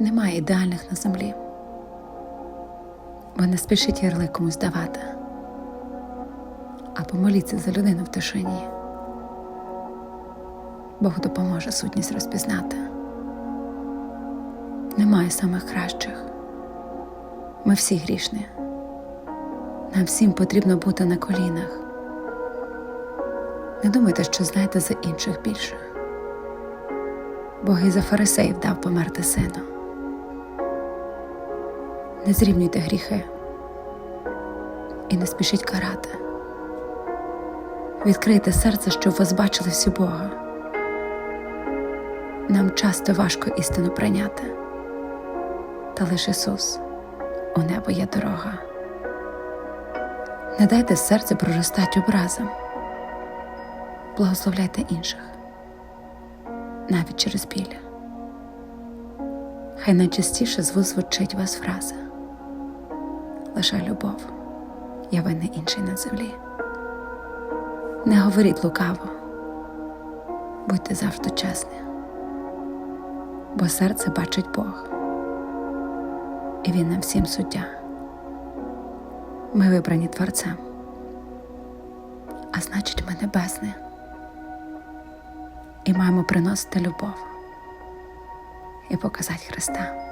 Немає ідеальних на землі, бо не спішіть ярлик комусь давати, а помоліться за людину в тишині. Бог допоможе сутність розпізнати. Немає самих кращих. Ми всі грішні. Нам всім потрібно бути на колінах. Не думайте, що знаєте за інших більше. Бог і за фарисеїв дав померти сину. Не зрівнюйте гріхи і не спішіть карати. Відкрийте серце, щоб вас бачили всі Бога. Нам часто важко істину прийняти, та лише Ісус у небо є дорога. Не дайте серце проростати образом, благословляйте інших, навіть через біль. Хай найчастіше звучить вас фраза лише любов, я винний інший на землі. Не говоріть лукаво, будьте завжди чесні, бо серце бачить Бог, і Він нам всім суддя. Ми вибрані Творцем, а значить, ми небесні. І маємо приносити любов. І показати Христа.